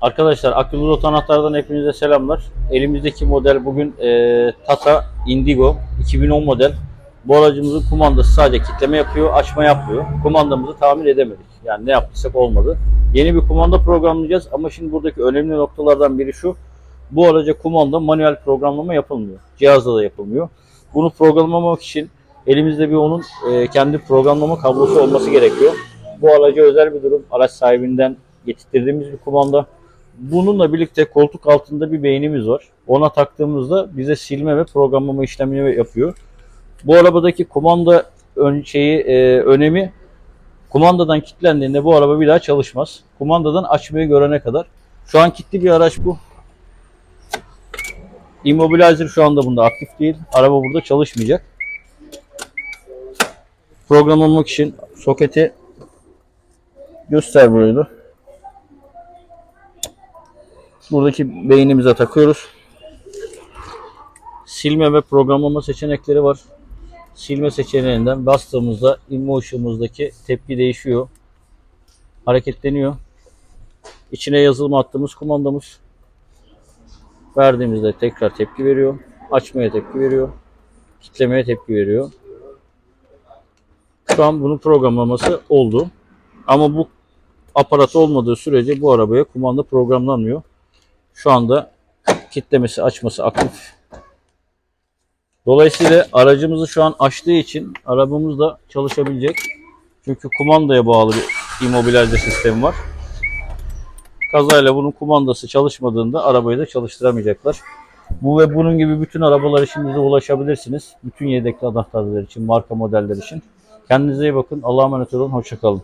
Arkadaşlar akıllı otoanahtardan hepinize selamlar. Elimizdeki model bugün e, Tata Indigo 2010 model. Bu aracımızın kumandası sadece kitleme yapıyor, açma yapmıyor. Kumandamızı tamir edemedik. Yani ne yaptıysak olmadı. Yeni bir kumanda programlayacağız ama şimdi buradaki önemli noktalardan biri şu. Bu araca kumanda manuel programlama yapılmıyor. Cihazda da yapılmıyor. Bunu programlamak için elimizde bir onun e, kendi programlama kablosu olması gerekiyor. Bu araca özel bir durum. Araç sahibinden getirdiğimiz bir kumanda. Bununla birlikte koltuk altında bir beynimiz var. Ona taktığımızda bize silme ve programlama işlemini yapıyor. Bu arabadaki kumanda ön şeyi e, önemi kumandadan kilitlendiğinde bu araba bir daha çalışmaz. Kumandadan açmayı görene kadar. Şu an kilitli bir araç bu. Immobilizer şu anda bunda aktif değil. Araba burada çalışmayacak. Programlamak için soketi göster burayı. Buradaki beynimize takıyoruz. Silme ve programlama seçenekleri var. Silme seçeneğinden bastığımızda ışığımızdaki tepki değişiyor. Hareketleniyor. İçine yazılım attığımız kumandamız. Verdiğimizde tekrar tepki veriyor. Açmaya tepki veriyor. Kitlemeye tepki veriyor. Şu an bunun programlaması oldu. Ama bu aparat olmadığı sürece bu arabaya kumanda programlanmıyor. Şu anda kitlemesi açması aktif. Dolayısıyla aracımızı şu an açtığı için arabamız da çalışabilecek. Çünkü kumandaya bağlı bir immobilize sistemi var. Kazayla bunun kumandası çalışmadığında arabayı da çalıştıramayacaklar. Bu ve bunun gibi bütün arabalar için bize ulaşabilirsiniz. Bütün yedekli anahtarlar için, marka modeller için. Kendinize iyi bakın. Allah'a emanet olun. Hoşçakalın.